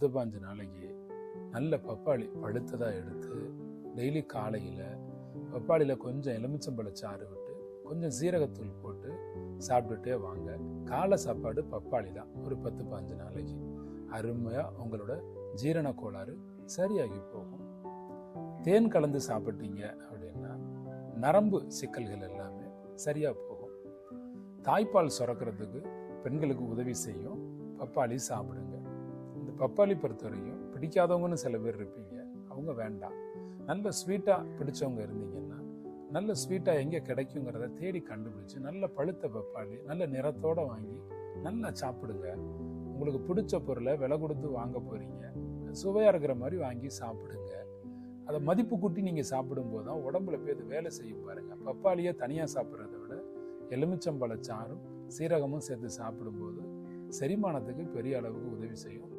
பத்து பாஞ்சு நாளைக்கு நல்ல பப்பாளி பழுத்ததாக எடுத்து டெய்லி காலையில் பப்பாளியில் கொஞ்சம் எலுமிச்சம்பழ சாறு விட்டு கொஞ்சம் சீரகத்தூள் போட்டு சாப்பிட்டுட்டே வாங்க. காலை சாப்பாடு பப்பாளி தான். ஒரு பத்து பாஞ்சு நாளைக்கு. அருமையாக உங்களோட ஜீரண கோளாறு சரியாகி போகும். தேன் கலந்து சாப்பிட்டீங்க அப்படின்னா நரம்பு சிக்கல்கள் எல்லாமே சரியாக போகும். தாய்ப்பால் சுரக்கிறதுக்கு பெண்களுக்கு உதவி செய்யும். பப்பாளி சாப்பிடுங்க. பப்பாளி பப்பாளி பொறுத்தவரையும் பிடிக்காதவங்கன்னு சில பேர் இருப்பீங்க. அவங்க வேண்டாம். நல்ல ஸ்வீட்டாக பிடிச்சவங்க இருந்தீங்கன்னா நல்ல ஸ்வீட்டாக எங்கே கிடைக்குங்கிறத தேடி கண்டுபிடிச்சு நல்ல பழுத்த பப்பாளி நல்ல நிறத்தோடு வாங்கி நல்லா சாப்பிடுங்க. உங்களுக்கு பிடிச்ச பொருளை விலை கொடுத்து வாங்க போகிறீங்க சுவையாக இருக்கிற மாதிரி வாங்கி சாப்பிடுங்க. அதை மதிப்பு கூட்டி நீங்கள் சாப்பிடும்போது தான் உடம்புல போய் அது வேலை செய்யும் பாருங்கள் பப்பாளியை தனியாக சாப்பிட்றத விட எலுமிச்சம்பழ சாறும் சீரகமும் சேர்த்து சாப்பிடும்போது செரிமானத்துக்கு பெரிய அளவுக்கு உதவி செய்யும்.